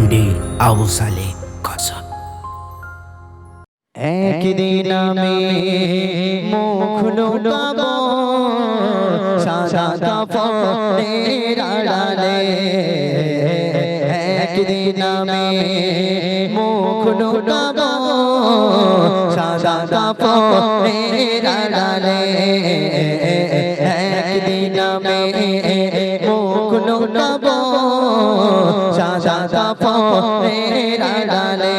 MD Abu সালে একদিন আমি মুখ লুকাবো, সাদা কাপড়ের আড়ালে। একদিন আমি মুখ লুকাবো, সাদা কাপড়ের আড়ালে। একদিন আমি মুখ লুকাবো সাদা কাপড়ের আড়ালে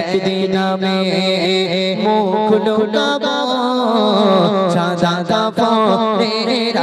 একদিন আমি মুখ লুকাবো। সাদা কাপড়ের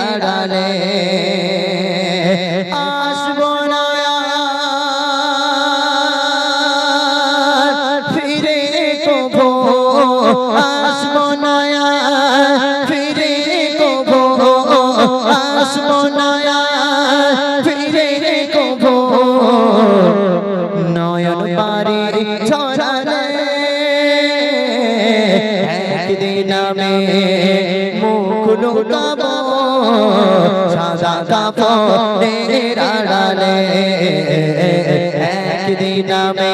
আমি মুখ লুকাবো সাদা কাপড়ের আড়ালে। একদিন আমি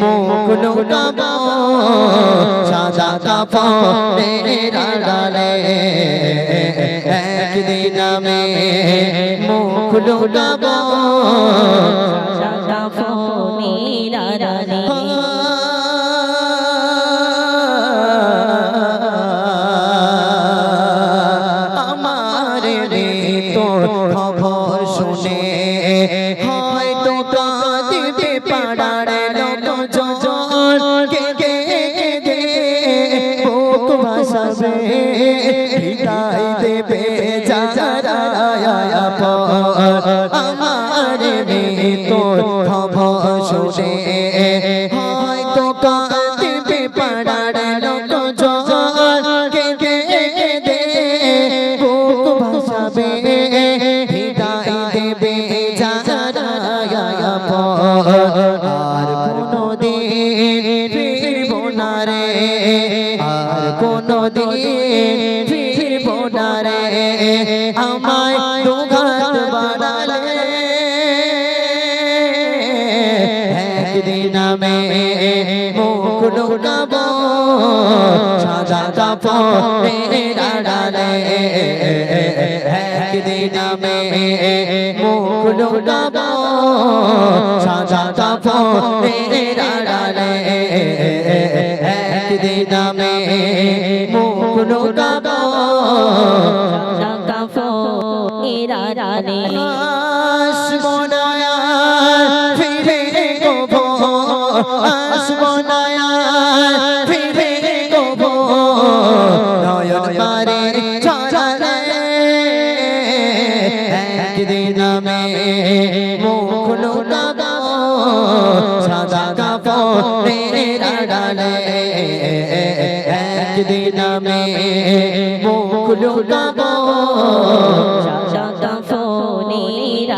মুখ লুকাবো সাদা কাপড়ের আড়ালে। একদিন আমি মুখ লুকাবো সাদা ফোনের আড়ালে। শুনে ফিরব না রে। আর কোনো দিন ফিরব না রে। আমায় দুঘাত বাড়ালে একদিন আমি মুখ লুকাবো, সাদা কাপড়ের আড়ালে একদিন আমি মুখ লুকাবো, সাদা কাপড়ের আড়ালে একদিন আমি মুখ লুকাবো কাপড়ের আড়ালে একদিন আমি মুখ লুকাবো। সাদা ফোনের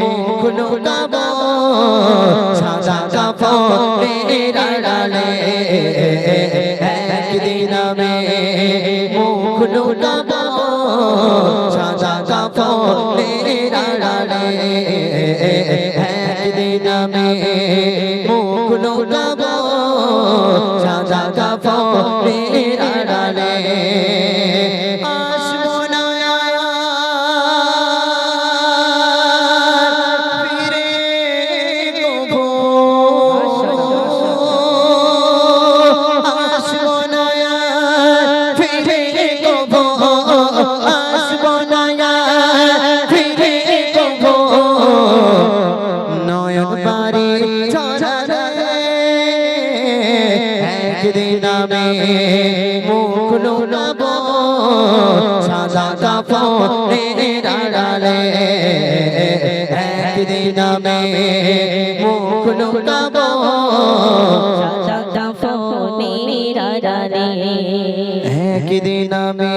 মুখলো গাব সাদা কাপড়ে রাড়ালে একদিন আমি মুখলো গাব সাদা কাপড়ে রাড়ালে একদিন আমি মুখলো গাব সাদা কাপড়ে পারি ছড়ালে একদিন আমি মুখ লুকাবো, সাদা কাপড়ের আড়ালে একদিন আমি মুখ লুকাবো, সাদা আড়ালে একদিন আমি